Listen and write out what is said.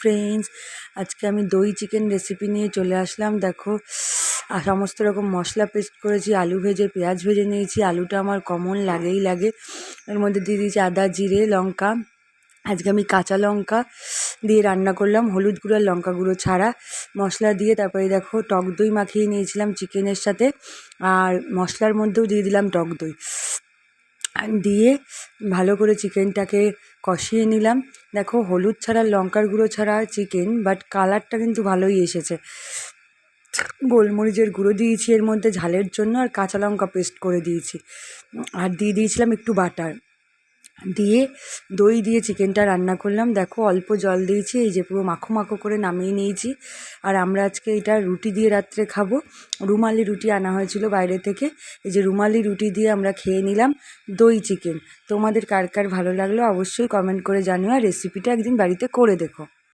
Friends আজকে আমি দই চিকেন রেসিপি নিয়ে চলে আসলাম। দেখো সমস্ত রকম মশলা পেস্ট করেছি, আলু ভেজে, পেঁয়াজ ভেজে নিয়েছি। আলুটা আমার কমন লাগেই লাগে। এর মধ্যে দিয়ে দিয়েছি আদা, জিরে, লঙ্কা। আজকে আমি কাঁচা লঙ্কা দিয়ে রান্না করলাম, হলুদ গুঁড়ো আর লঙ্কা গুঁড়ো ছাড়া। মশলা দিয়ে তারপরে দেখো, টক দই মাখিয়ে নিয়েছিলাম চিকেনের সাথে। আর মশলার মধ্যেও দিয়ে দিলাম টক দই। দিয়ে ভালো করে চিকেনটাকে কষিয়ে নিলাম। দেখো, হলুদ ছাড়া, লঙ্কার গুঁড়ো ছাড়া চিকেন বাট কালারটা কিন্তু ভালোই এসেছে। গোলমরিচের গুঁড়ো দিয়েছি এর মধ্যে ঝালের জন্য আর কাঁচা লঙ্কা পেস্ট করে দিয়েছি। আর দিয়ে দিয়েছিলাম একটু বাটার দিয়ে দই দিয়ে চিকেনটা রান্না করলাম। দেখো অল্প জল দিয়েছি, এই যে পুরো মাখো মাখো করে নামিয়ে নিয়েছি। আর আমরা আজকে এটা রুটি দিয়ে রাত্রে খাব। রুমালি রুটি আনা হয়েছিল বাইরে থেকে। এই যে রুমালি রুটি দিয়ে আমরা খেয়ে নিলাম দই চিকেন। তোমাদের কার কার ভালো লাগল অবশ্যই কমেন্ট করে জানিও আর রেসিপিটা একদিন বাড়িতে করে দেখো।